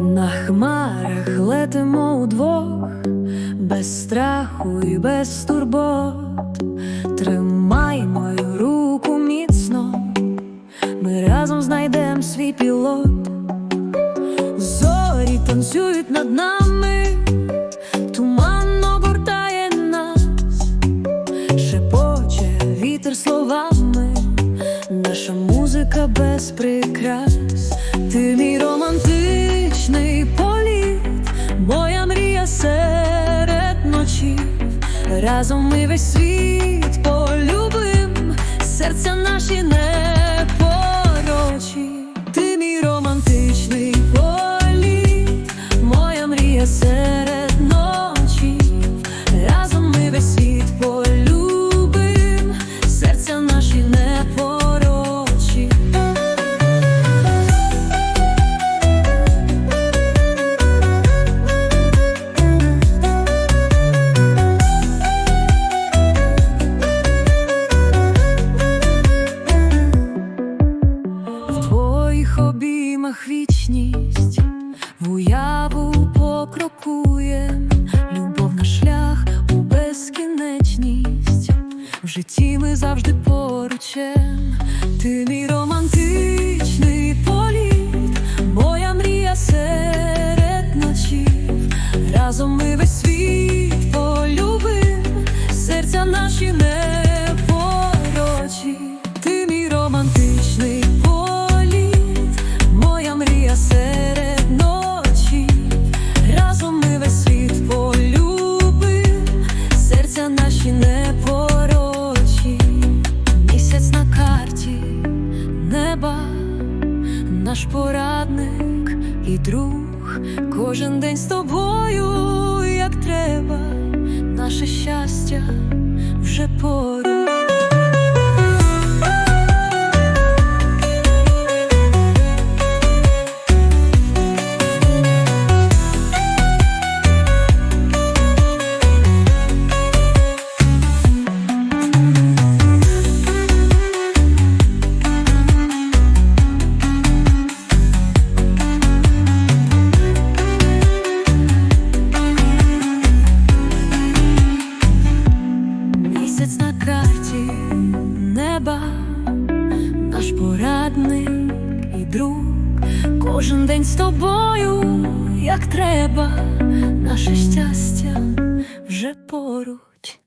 На хмарах летимо удвох, без страху і без турбот. Тримай мою руку міцно, ми разом знайдемо свій пілот. Зорі танцюють над нами, туман огортає нас, шепоче вітер словами, наша музика без прикрас, ти мій романтичний політ, моя мрія серед ночів. Разом ми весь світ твоїх обіймах вічність, в уяву покрокуєм, любов на шлях у безкінечність, в житті ми завжди поручем, ти мій романтичний наші непорочі, місяць на карті неба, наш порадник і друг, кожен день з тобою, як треба, наше щастя вже поруч. Неба, наш порадник і друг, кожен день з тобою, як треба, наше щастя вже поруч.